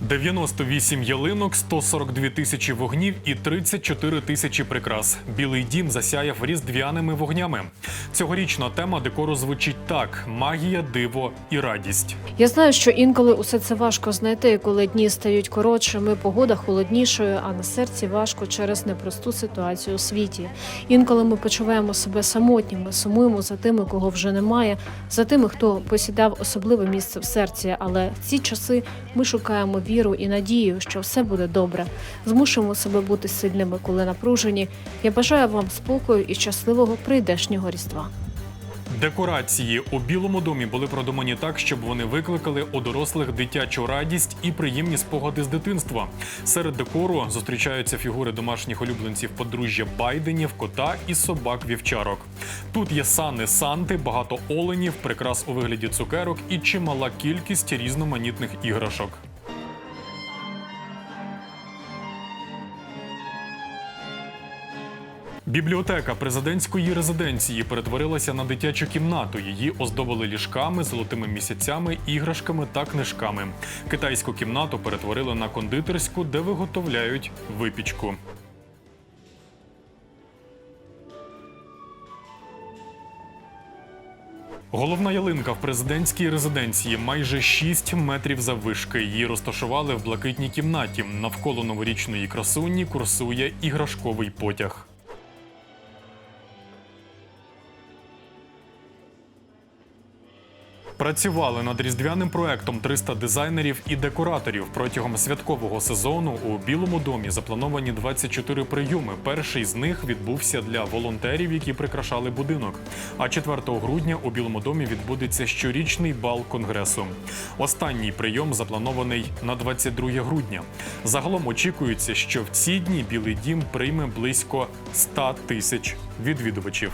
98 ялинок, 142 тисячі вогнів і 34 тисячі прикрас. Білий дім засяяв різдвяними вогнями. Цьогорічна тема декору звучить так: магія, диво і радість. Я знаю, що інколи усе це важко знайти, коли дні стають коротшими, погода холоднішою, а на серці важко через непросту ситуацію у світі. Інколи ми почуваємо себе самотніми, сумуємо за тими, кого вже немає, за тими, хто посідав особливе місце в серці. Але в ці часи ми шукаємо віру і надію, що все буде добре. Змушуємо себе бути сильними, коли напружені. Я бажаю вам спокою і щасливого прийдешнього різдва. Декорації у Білому домі були продумані так, щоб вони викликали у дорослих дитячу радість і приємні спогади з дитинства. Серед декору зустрічаються фігури домашніх улюбленців подружжя Байденів, кота і собак вівчарок. Тут є сани Санти, багато оленів, прикрас у вигляді цукерок і чимала кількість різноманітних іграшок. Бібліотека президентської резиденції перетворилася на дитячу кімнату. Її оздобили ліжками, золотими місяцями, іграшками та книжками. Китайську кімнату перетворили на кондитерську, де виготовляють випічку. Головна ялинка в президентській резиденції майже 6 метрів заввишки. Її розташували в блакитній кімнаті. Навколо новорічної красуні курсує іграшковий потяг. Працювали над різдвяним проектом 300 дизайнерів і декораторів. Протягом святкового сезону у Білому домі заплановані 24 прийоми. Перший з них відбувся для волонтерів, які прикрашали будинок. А 4 грудня у Білому домі відбудеться щорічний бал конгресу. Останній прийом запланований на 22 грудня. Загалом очікується, що в ці дні Білий дім прийме близько 100 тисяч відвідувачів.